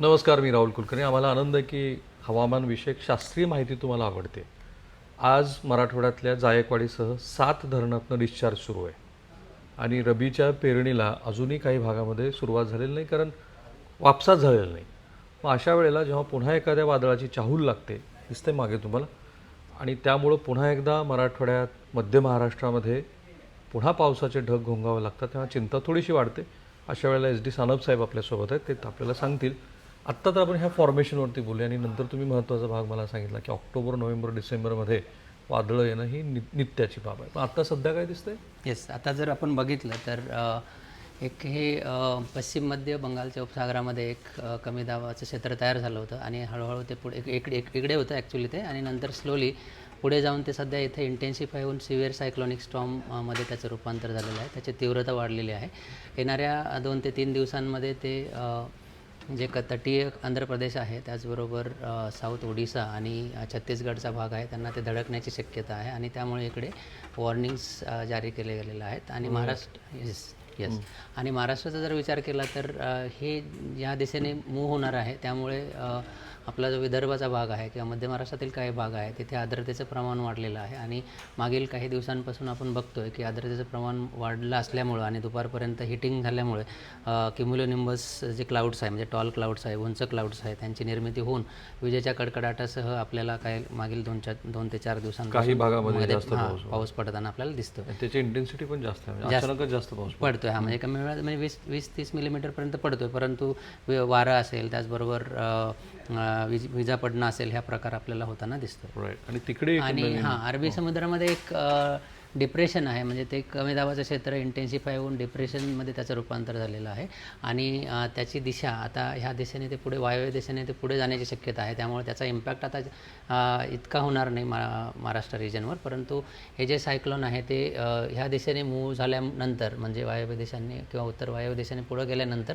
नमस्कार मी राहुल कुलकर्णी. आम्हाला आनंद आहे की हवामानविषयक शास्त्रीय माहिती तुम्हाला आवडते. आज मराठवाड्यातल्या जायकवाडीसह सात धरणातनं डिस्चार्ज सुरू आहे. आणि रबीच्या पेरणीला अजूनही काही भागामध्ये सुरुवात झालेली नाही कारण वापसाच झालेला नाही. मग अशा वेळेला जेव्हा पुन्हा एखाद्या वादळाची चाहूल लागते दिसते मागे तुम्हाला. आणि त्यामुळं पुन्हा एकदा मराठवाड्यात मध्य महाराष्ट्रामध्ये पुन्हा पावसाचे ढग घोंगावे लागतात तेव्हा चिंता थोडीशी वाढते. अशा वेळेला एस डी सानप साहेब आपल्यासोबत आहेत ते आपल्याला सांगतील. आत्ता तर आपण ह्या फॉर्मेशनवरती बोलूया आणि नंतर तुम्ही महत्त्वाचा भाग मला सांगितला की ऑक्टोबर नोव्हेंबर डिसेंबरमध्ये वादळं येणं ही नि नित्याची बाब आहे. पण आत्ता सध्या काय दिसतंय? येस आता जर आपण बघितलं तर एक हे अ, पश्चिम मध्य बंगालच्या उपसागरामध्ये एक कमी दाबाचं क्षेत्र तयार झालं होतं आणि हळूहळू ते पुढे एक- इकडे एक- इकडे होतं ॲक्च्युली ते आणि नंतर स्लोली पुढे जाऊन ते सध्या इथे इंटेन्सिफाय होऊन सिव्हिअर सायक्लॉनिक स्टॉममध्ये त्याचं रूपांतर झालेलं आहे. त्याची तीव्रता वाढलेली आहे. येणाऱ्या दोन ते तीन दिवसांमध्ये ते जे क तटीय आंध्र प्रदेश आहे त्याचबरोबर साऊथ ओडिसा आणि छत्तीसगडचा भाग आहे त्यांना ते धडकण्याची शक्यता आहे आणि त्यामुळे इकडे वॉर्निंग्स जारी केले गेलेले आहेत आणि महाराष्ट्र येस येस. आणि महाराष्ट्राचा जर विचार केला तर हे या दिशेने मूव्ह होणार आहे त्यामुळे आपला जो विदर्भाचा भाग आहे किंवा मध्य महाराष्ट्रातील काही भाग आहे तिथे आर्द्रतेचं प्रमाण वाढलेलं आहे. आणि मागील काही दिवसांपासून आपण बघतोय की आर्द्रतेचं प्रमाण वाढलं असल्यामुळं आणि दुपारपर्यंत हिटिंग झाल्यामुळे क्युम्युलोनिंबस जे क्लाउड्स आहे म्हणजे टॉल क्लाउड्स आहे उंच क्लाउड्स आहे त्यांची निर्मिती होऊन विजेच्या कडकडाटासह आपल्याला काय मागील दोन चार दोन ते चार दिवसांपासून काही भागामध्ये पाऊस पडताना आपल्याला दिसतो त्याची इंटेन्सिटी पण जास्त आहे म्हणजे जास्त पाऊस पडतोय. हा म्हणजे कमी वेळात म्हणजे वीस वीस तीस मिलीमीटरपर्यंत पडतोय परंतु वारं असेल त्याचबरोबर विज विजा पडणं असेल ह्या प्रकार आपल्याला होताना दिसतो राईट आणि तिकडे आणि हां अरबी समुद्रामध्ये एक डिप्रेशन आहे. म्हणजे ते कमी दाबाचं क्षेत्र इंटेन्सिफाय होऊन डिप्रेशनमध्ये त्याचं रूपांतर झालेलं आहे. आणि त्याची दिशा आता ह्या दिशेने ते पुढे वायव्य दिशेने ते पुढे जाण्याची शक्यता आहे. त्यामुळे त्याचा इम्पॅक्ट आता इतका होणार नाही मा महाराष्ट्र रिजनवर परंतु हे जे सायक्लोन आहे ते ह्या दिशेने मूव्ह झाल्यानंतर म्हणजे वायव्य दिशांनी किंवा उत्तर वायव्य दिशेने पुढे गेल्यानंतर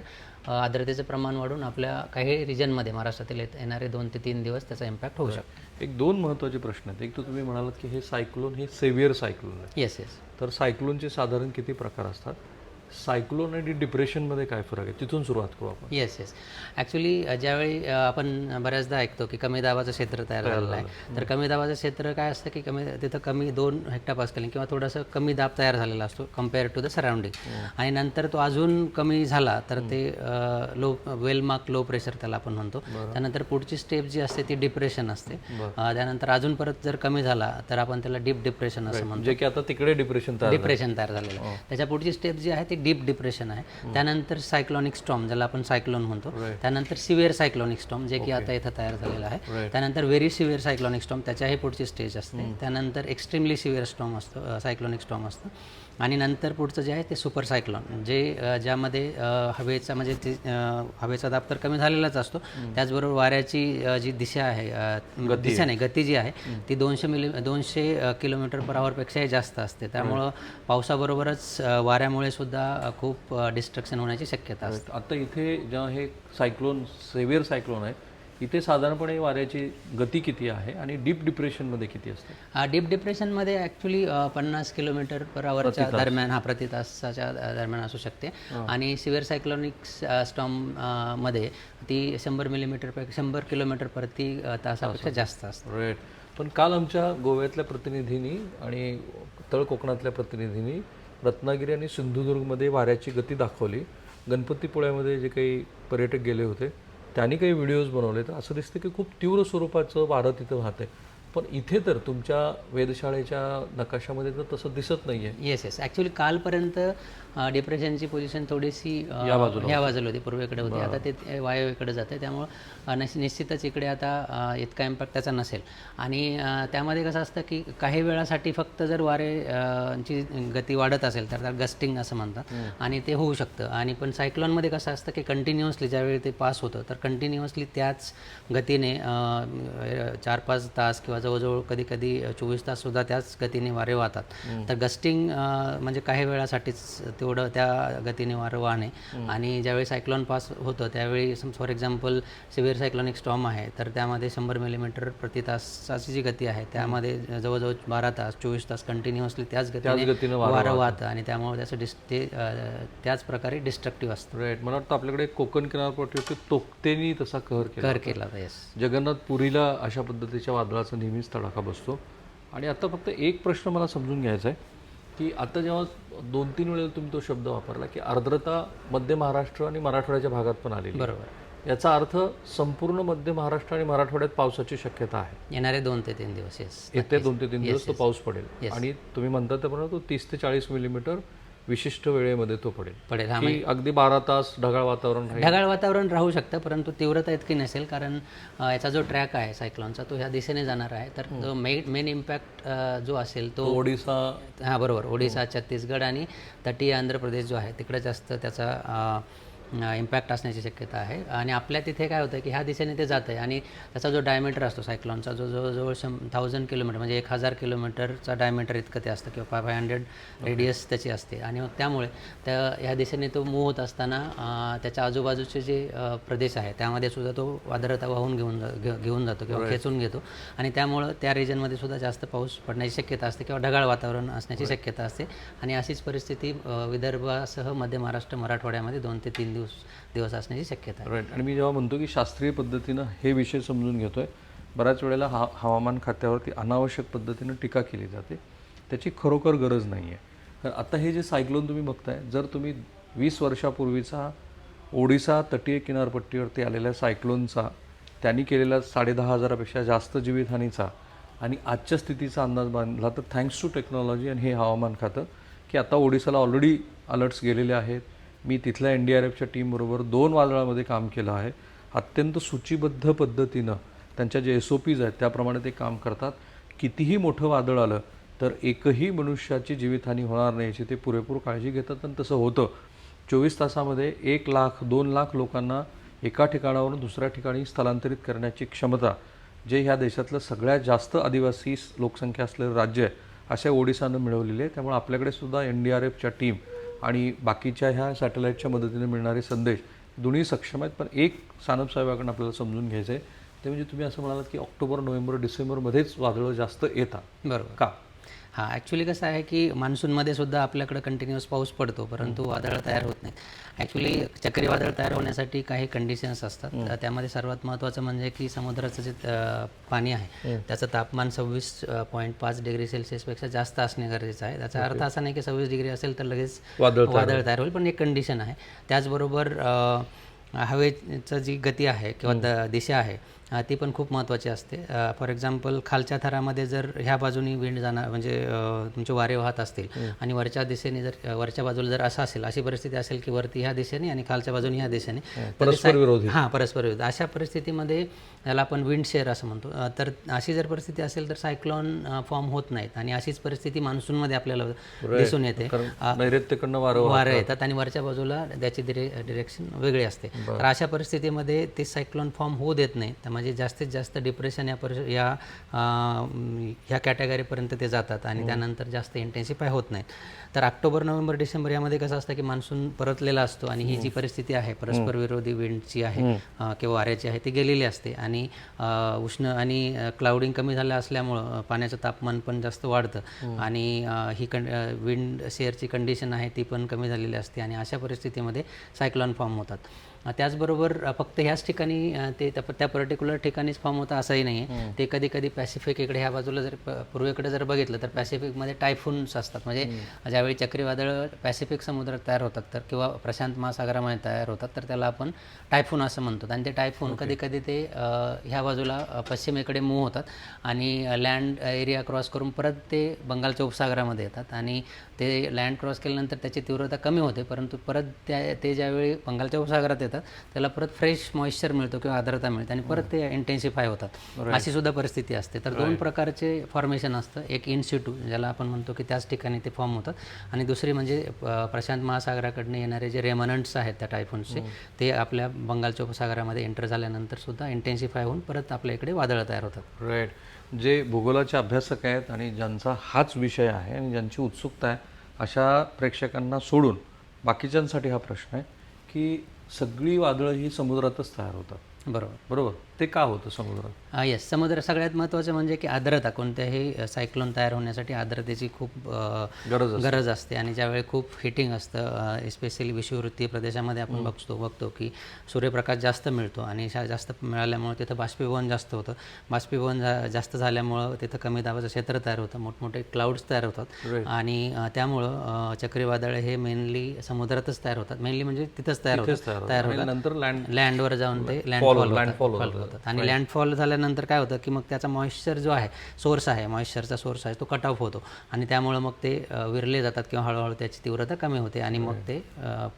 आर्द्रतेचं प्रमाण वाढून आपल्या काही रिजनमध्ये महाराष्ट्रातील येत- येणारे दोन ते तीन दिवस त्याचा इम्पॅक्ट होऊ शकतो. एक दोन महत्त्वाचे प्रश्न आहेत. एक तर तुम्ही म्हणालात की हे सायक्लोन हे सेव्हिअर सायक्लोन आहे येस येस तर सायक्लोनचे साधारण किती प्रकार असतात? सायक्लोन आणि डिप्रेशनमध्ये काय फरक आहे? तिथून सुरुवात करू आपण. येस येस ॲक्च्युली ज्यावेळी आपण बऱ्याचदा ऐकतो की कमी दाबाचं क्षेत्र तयार झालेलं आहे. तर कमी दाबाचं क्षेत्र काय असतं की कमी तिथं कमी दोन हेक्टापास्कल किंवा थोडंसं कमी दाब तयार झालेला असतो कंपेअर टू द सराउंडिंग आणि नंतर तो अजून कमी झाला तर ते low well mark low pressure त्याला आपण म्हणतो. त्यानंतर पुढची स्टेप जी असते ती डिप्रेशन असते. त्यानंतर अजून परत जर कमी झाला तर आपण त्याला डीप डिप्रेशन असं म्हणतो. जे की आता तिकडे डिप्रेशन डिप्रेशन तयार झालेलं आहे. त्याच्या पुढची स्टेप जी आहे ती डीप डिप्रेशन आहे. त्यानंतर सायक्लॉनिक स्टॉम ज्याला आपण सायक्लोन म्हणतो. त्यानंतर सिव्हिअर सायक्लॉनिक स्टॉम जे की आता इथं तयार झालेलं आहे. त्यानंतर व्हेरी सिव्हिअर सायक्लॉनिक स्टॉम त्याच्याही पुढची स्टेज असते. त्यानंतर एक्स्ट्रीमली सिव्हिअर स्टॉम असतो सायक्लॉनिक स्टॉम असतं. आणि नंतर पुढचं जे आहे ते सुपर सायक्लॉन. जे ज्यामध्ये हवेचा म्हणजे ते, हवेचा दाब तर कमी झालेलाच असतो. त्याचबरोबर वाऱ्याची जी दिशा आहे दिशा नाही गती जी आहे ती दोनशे मिली दोनशे किलोमीटर पर आवरपेक्षाही जास्त असते. त्यामुळं पावसाबरोबरच वाऱ्यामुळे सुद्धा खूप डिस्ट्रक्शन होण्याची शक्यता असते. आता इथे जेव्हा हे सायक्लोन सेव्हिअर सायक्लोन आहे इथे साधारणपणे वाऱ्याची गती किती आहे आणि डीप डिप्रेशनमध्ये किती असते? डीप डिप्रेशनमध्ये ॲक्च्युली पन्नास किलोमीटर पर आवरच्या दरम्यान हा प्रति तासाच्या दरम्यान असू शकते. आणि सिव्हिअर सायक्लॉनिक स्टॉममध्ये ती शंभर मिलीमीटर शंभर किलोमीटर प्रति तासापेक्षा जास्त असते. राईट पण काल आमच्या गोव्यातल्या प्रतिनिधींनी आणि तळ कोकणातल्या प्रतिनिधींनी रत्नागिरी आणि सिंधुदुर्गमध्ये वाऱ्याची गती दाखवली. गणपतीपुळ्यामध्ये जे काही पर्यटक गेले होते त्यांनी काही व्हिडिओज बनवले तर असं दिसतं की खूप तीव्र स्वरूपाचं वारं तिथं आहे पण इथे तर तुमच्या वेधशाळेच्या नकाशामध्ये तर तसं दिसत नाहीये. येस येस ॲक्च्युली कालपर्यंत डिप्रेशनची पोझिशन थोडीशी अ, ह्या बाजूला होती. पूर्वेकडे होती. आता ते वायव्येकडे जाते त्यामुळं निश्चितच इकडे आता इतका इम्पॅक्ट त्याचा नसेल. आणि त्यामध्ये कसं असतं की काही वेळासाठी फक्त जर वारे अ, ची गती वाढत असेल तर त्याला गस्टिंग असं म्हणतात. आणि ते होऊ शकतं. आणि पण सायक्लॉनमध्ये कसं असतं की कंटिन्युअसली ज्यावेळी ते पास होतं तर कंटिन्युअसली त्याच गतीने चार पाच तास किंवा जवळजवळ कधी कधी चोवीस तास सुद्धा त्याच गतीने वारे वाहतात. तर गस्टिंग म्हणजे काही वेळासाठीच तेवढं त्या गतीने वारं वाहणे. आणि ज्यावेळी सायक्लॉन पास होतं त्यावेळी for example severe cyclonic storm आहे तर त्यामध्ये शंभर मिलीमीटर प्रति तासाची जी गती आहे त्यामध्ये जवळजवळ बारा तास चोवीस तास कंटिन्युअसली त्याच गतीने वारं वाहतं. आणि त्यामुळे त्याचं डिस ते त्याच प्रकारे डिस्ट्रक्टिव्ह असतं. राईट मला वाटतं आपल्याकडे कोकण किनारपट्टीवरती तोक्तेनी तसा कहर केला कर केला जगन्नाथ पुरीला अशा पद्धतीच्या वादळाचा नेहमीच तडाखा बसतो. आणि आता फक्त एक प्रश्न मला समजून घ्यायचा आहे की आता जेव्हा दोन तीन वेळेला तुम्ही तो शब्द वापरला की आर्द्रता मध्य महाराष्ट्र आणि मराठवाड्याच्या भागात पण आलेली. बरोबर. याचा अर्थ संपूर्ण मध्य महाराष्ट्र आणि मराठवाड्यात पावसाची शक्यता आहे. येणारे दोन ते तीन दिवस येत्या दोन ते तीन दिवस तो पाऊस पडेल. आणि तुम्ही म्हणता त्याप्रमाणे तो तीस ते चाळीस मिलीमीटर विशिष्ट वेळेमध्ये तो पडेल. पडेल हा की अगदी बारा तास ढगाळ वातावरण राहील. ढगाळ वातावरण राहू शकतं परंतु तीव्रता इतकी नसेल कारण अ, याचा जो ट्रॅक आहे सायक्लॉनचा तो ह्या दिशेने जाणार आहे. तर जो मेन मेन इम्पॅक्ट जो असेल तो ओडिसा हां बरोबर ओडिसा छत्तीसगड आणि तटीय आंध्र प्रदेश जो आहे तिकडे जास्त त्याचा इम्पॅक्ट असण्याची शक्यता आहे. आणि आपल्या तिथे काय होतं की ह्या दिशेने ते जात आहे आणि त्याचा जो डायमीटर असतो सायक्लॉनचा जो जवळजवळ शं थाउजंड किलोमीटर म्हणजे एक हजार किलोमीटरचा डायमीटर इतकं ते असतं किंवा फाय हंड्रेड रेडियस त्याची असते. आणि मग त्यामुळे त्या ह्या दिशेने तो मूव होत असताना त्याच्या आजूबाजूचे जे प्रदेश आहे त्यामध्ये सुद्धा तो वादळता वाहून घेऊन जा घेऊन जातो किंवा खेचून घेतो. आणि त्यामुळं त्या रिजनमध्ये सुद्धा जास्त पाऊस पडण्याची शक्यता असते किंवा ढगाळ वातावरण असण्याची शक्यता असते. आणि अशीच परिस्थिती विदर्भासह मध्य महाराष्ट्र मराठवाड्यामध्ये दोन ते तीन दिवस दिवस असण्याची शक्यता आहे. राईट आणि मी जेव्हा म्हणतो की शास्त्रीय पद्धतीनं हे विषय समजून घेतोय बऱ्याच वेळेला हा हवामान खात्यावरती अनावश्यक पद्धतीनं टीका केली जाते. त्याची खरोखर गरज नाही आहे कारण आता हे जे सायक्लोन तुम्ही बघताय जर तुम्ही वीस वर्षापूर्वीचा ओडिसा तटीय किनारपट्टीवरती आलेल्या सायक्लोनचा त्यांनी केलेला साडेदहा हजारापेक्षा जास्त जीवितहानीचा आणि आजच्या स्थितीचा अंदाज बांधला तर थँक्स टू टेक्नॉलॉजी आणि हे हवामान खातं की आता ओडिसाला ऑलरेडी अलर्ट्स गेलेले आहेत. मी तिथल्या एन डी आर एफच्या टीमबरोबर दोन वादळामध्ये काम केलं आहे. अत्यंत सूचीबद्ध पद्धतीनं त्यांच्या जे एस ओ पीज आहेत त्याप्रमाणे ते काम करतात. कितीही मोठं वादळ आलं तर एकही मनुष्याची जीवितहानी होणार नाही याची ते पुरेपूर काळजी घेतात आणि तसं होतं. चोवीस तासामध्ये एक लाख दोन लाख लोकांना एका ठिकाणावरून दुसऱ्या ठिकाणी स्थलांतरित करण्याची क्षमता जे ह्या देशातलं सगळ्यात जास्त आदिवासी लोकसंख्या असलेलं राज्य आहे अशा ओडिसानं मिळवलेली आहे. त्यामुळे आपल्याकडे सुद्धा एन डी आर एफच्या टीम आणि बाकीच्या ह्या सॅटेलाईटच्या मदतीने मिळणारे संदेश दोन्ही सक्षम आहेत पण एक सानप साहेबाकडून आपल्याला समजून घ्यायचं आहे ते म्हणजे तुम्ही असं म्हणालात की ऑक्टोबर नोव्हेंबर डिसेंबरमध्येच वादळं जास्त येतात. बरोबर. का? हां ॲक्च्युली कसं आहे की मान्सूनमध्ये सुद्धा आपल्याकडे कंटिन्युअस पाऊस पडतो परंतु वादळ तयार होत नाहीत. ॲक्च्युली चक्रीवादळ तयार होण्यासाठी काही कंडिशन्स असतात. तर त्यामध्ये सर्वात महत्त्वाचं म्हणजे की समुद्राचं जे पाणी आहे त्याचं तापमान सव्वीस पॉईंट पाच डिग्री सेल्सिअसपेक्षा जास्त असणे गरजेचं आहे. त्याचा अर्थ असा नाही की सव्वीस डिग्री असेल तर लगेच वादळ तयार होईल. पण एक कंडिशन आहे. त्याचबरोबर हवेचं जी गती आहे किंवा दिशा आहे ती पण खूप महत्त्वाची असते. फॉर एक्झाम्पल खालच्या थरामध्ये जर ह्या बाजूनी विंड जाणार म्हणजे तुमचे वारे वाहत असतील आणि वरच्या दिशेने जर वरच्या बाजूला जर असं असेल अशी परिस्थिती असेल की वरती ह्या दिशेने आणि खालच्या बाजूने ह्या दिशेने परस्पर विरोधी. हां परस्पर विरोध. अशा परिस्थितीमध्ये याला आपण विंड शेअर असं म्हणतो. तर अशी जर परिस्थिती असेल तर सायक्लॉन फॉर्म होत नाहीत आणि अशीच परिस्थिती मान्सूनमध्ये आपल्याला दिसून येते. नैऋत्यकडनं वारं येतात आणि वरच्या बाजूला त्याची डिरे डिरेक्शन वेगळी असते. तर अशा परिस्थितीमध्ये ते सायक्लॉन फॉर्म होऊ देत नाही म्हणजे जास्तीत जास्त डिप्रेशन या परिस या ह्या कॅटेगरीपर्यंत ते जातात आणि त्यानंतर जास्त इंटेन्सिफाय होत नाहीत. तर ऑक्टोबर नोव्हेंबर डिसेंबर यामध्ये कसं असतं की मान्सून परतलेला असतो आणि ही जी परिस्थिती आहे परस्पर विरोधी विंडची आहे किंवा वाऱ्याची आहे ती गेलेली असते. आणि उष्ण आणि क्लाउडिंग कमी झालं असल्यामुळं पाण्याचं तापमान पण जास्त वाढतं. आणि ही कं विंड शेअरची कंडिशन आहे ती पण कमी झालेली असते आणि अशा परिस्थितीमध्ये सायक्लॉन फॉर्म होतात. त्याचबरोबर फक्त ह्याच ठिकाणी ते त्या पर्टिक्युलर ठिकाणीच फॉर्म होतं असंही नाही आहे. ते कधी कधी पॅसिफिक इकडे ह्या बाजूला जर पूर्वेकडे जर बघितलं तर पॅसिफिकमध्ये टायफून्स असतात. म्हणजे ज्यावेळी चक्रीवादळ पॅसिफिक समुद्रात तयार होतात तर किंवा प्रशांत महासागरामध्ये तयार होतात तर त्याला आपण टायफून असं म्हणतो. आणि ते टायफून कधी कधी ते ह्या बाजूला पश्चिमेकडे मूव्ह होतात आणि लँड एरिया क्रॉस करून परत ते बंगालच्या उपसागरामध्ये येतात. आणि ते लँड क्रॉस केल्यानंतर त्याची तीव्रता कमी होते परंतु परत त्या ते ज्यावेळी बंगालच्या उपसागरात येतात त्याला परत फ्रेश मॉइश्चर मिळतो किंवा आर्द्रता मिळते आणि परत ते इंटेन्सिफाय होतात. अशी सुद्धा परिस्थिती असते. तर दोन प्रकारचे फॉर्मेशन असतं. एक इन सिटू ज्याला आपण म्हणतो की त्याच ठिकाणी ते फॉर्म होतात आणि दुसरी म्हणजे प्रशांत महासागराकडनं येणारे जे रेमनंट्स आहेत त्या टायफोन्सचे ते आपल्या बंगालच्या उपसागरामध्ये एंटर झाल्यानंतर सुद्धा इंटेन्सिफाय होऊन परत आपल्या इकडे वादळं तयार होतात. राईट जे भूगोलाचे अभ्यासक आहेत आणि ज्यांचा हाच विषय आहे आणि ज्यांची उत्सुकता आहे अशा प्रेक्षकांना सोडून बाकीच्यांसाठी हा प्रश्न आहे की सगळी वादळं ही समुद्रातच तयार होतात. बरोबर. बरोबर? ते का होतं समुद्रात? येस समुद्र सगळ्यात महत्त्वाचं म्हणजे की आर्द्रता. कोणत्याही सायक्लोन तयार होण्यासाठी आर्द्रतेची खूप गरज गरज असते आणि ज्यावेळी खूप हिटिंग असतं एस्पेशली विषुववृत्तीय प्रदेशामध्ये आपण बघतो बघतो की सूर्यप्रकाश जास्त मिळतो आणि जास्त मिळाल्यामुळे तिथं बाष्पीभवन जास्त होतं. बाष्पीभवन जास्त झाल्यामुळं तिथं कमी दाबाचं क्षेत्र तयार होतं. मोठमोठे क्लाउड्स तयार होतात. आणि त्यामुळं चक्रीवादळ हे मेनली समुद्रातच तयार होतात. मेनली म्हणजे तिथंच तयार होतात तयार तयार होतं. आणि नंतर लँड लँडवर जाऊन ते लँडफॉल landfall होतात. आणि लँडफॉल झाल्यानंतर काय होतं की मग त्याचा मॉइश्चर जो आहे सोर्स आहे मॉइश्चरचा सोर्स आहे तो कट ऑफ होतो. आणि त्यामुळं मग ते विरले जातात किंवा हळूहळू त्याची तीव्रता कमी होते आणि मग ते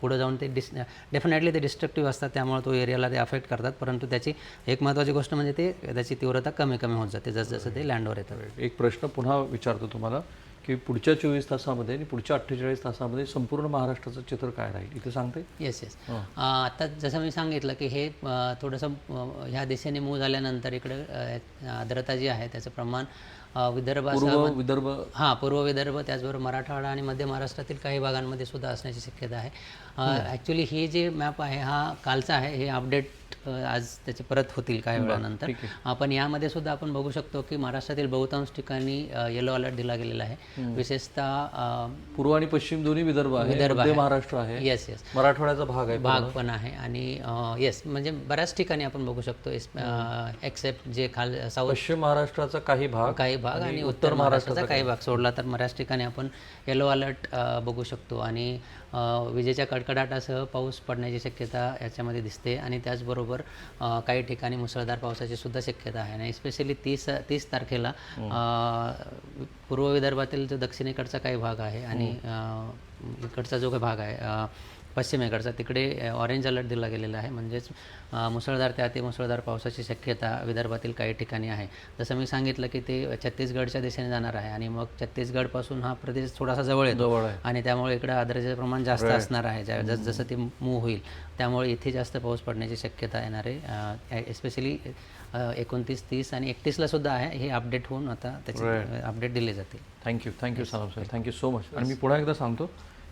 पुढे जाऊन ते डिस डेफिनेटली ते डिस्ट्रक्टिव्ह असतात त्यामुळे तो एरियाला ते अफेक्ट करतात. परंतु त्याची एक महत्त्वाची गोष्ट म्हणजे ते त्याची तीव्रता कमी कमी होत जाते जसं जसं ते लँडवर येतात एक प्रश्न पुन्हा विचारतो तुम्हाला. की पुढच्या चोवीस तासामध्ये आणि पुढच्या अठ्ठेचाळीस तासामध्ये संपूर्ण महाराष्ट्राचं चित्र काय राहील? इथे सांगते. येस येस आता जसं मी सांगितलं की हे थोडंसं ह्या दिशेने मूव झाल्यानंतर इकडे आर्द्रता जी आहे त्याचं प्रमाण पूर्व विदर्भ हां पूर्व विदर्भ त्याचबरोबर मराठवाडा आणि मध्य महाराष्ट्रातील काही भागांमध्ये सुद्धा असण्याची शक्यता आहे. ॲक्च्युली ही. जे मॅप आहे हा कालचा आहे हे अपडेट आज त्याचे परत होतील काही वेळानंतर. अ, पण यामध्ये सुद्धा आपण बघू शकतो की महाराष्ट्रातील बहुतांश ठिकाणी येलो अलर्ट दिला गेलेला आहे. विशेषतः पूर्व आणि पश्चिम दोन्ही विदर्भ आहे. मध्य महाराष्ट्र आहे. येस येस मराठवाड्याचा भाग आहे भाग पण आहे आणि येस म्हणजे बऱ्याच ठिकाणी आपण बघू शकतो एक्सेप्ट जे खाल साऊथ पश्चिम महाराष्ट्राचा काही भाग काही भाग आणि उत्तर महाराष्ट्राचा काही भाग सोडला तर बऱ्याच ठिकाणी आपण येलो अलर्ट बघू शकतो. आणि विजेच्या कडकडाटासह पाऊस पडण्याची शक्यता याच्यामध्ये दिसते आणि त्याचबरोबर काही ठिकाणी मुसळधार पावसाची सुद्धा शक्यता आहे. आणि स्पेशली तीस तीस तारखेला अ, पूर्व विदर्भातील जो दक्षिणेकडचा काही भाग आहे आणि अ, इकडचा जो काही भाग आहे पश्चिमेकडचा तिकडे ऑरेंज अलर्ट दिला गेलेला आहे. म्हणजेच मुसळधार ते अति मुसळधार पावसाची शक्यता विदर्भातील काही ठिकाणी आहे. जसं मी सांगितलं की ते छत्तीसगडच्या दिशेने जाणार आहे आणि मग छत्तीसगडपासून हा प्रदेश थोडासा जवळ येतो आणि त्यामुळे इकडे आर्द्रतेचं प्रमाण जास्त असणार आहे. ज्या जस जसं ते मूव्ह होईल. त्यामुळे इथे जास्त पाऊस पडण्याची शक्यता येणार आहे. एस्पेशली एकोणतीस तीस आणि एकतीसला सुद्धा आहे. हे अपडेट होऊन आता त्याचे अपडेट दिले जातील. Thank you thank you sir thank you so much आणि मी पुन्हा एकदा सांगतो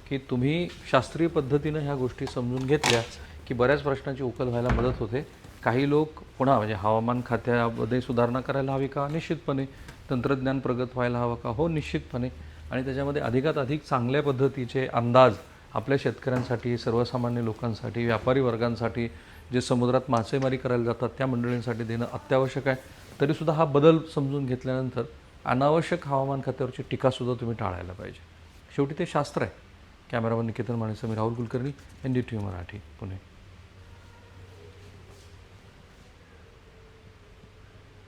की तुम्ही शास्त्रीय पद्धतीनं ह्या गोष्टी समजून घेतल्या की बऱ्याच प्रश्नांची उकल व्हायला मदत होते. काही लोक पुन्हा म्हणजे हवामान खात्यामध्ये सुधारणा करायला हवी का? निश्चितपणे. तंत्रज्ञान प्रगत व्हायला हवं का? हो निश्चितपणे. आणि त्याच्यामध्ये अधिकात अधिक चांगल्या पद्धतीचे अंदाज आपल्या शेतकऱ्यांसाठी सर्वसामान्य लोकांसाठी व्यापारी वर्गांसाठी जे समुद्रात मासेमारी करायला जातात त्या मंडळींसाठी देणं अत्यावश्यक आहे. तरीसुद्धा हा बदल समजून घेतल्यानंतर अनावश्यक हवामान खात्यावरची टीकासुद्धा तुम्ही टाळायला पाहिजे. शेवटी ते शास्त्र आहे. कॅमेरामन निकेतन माणेसं मी Rahul Kulkarni N D T Marathi Pune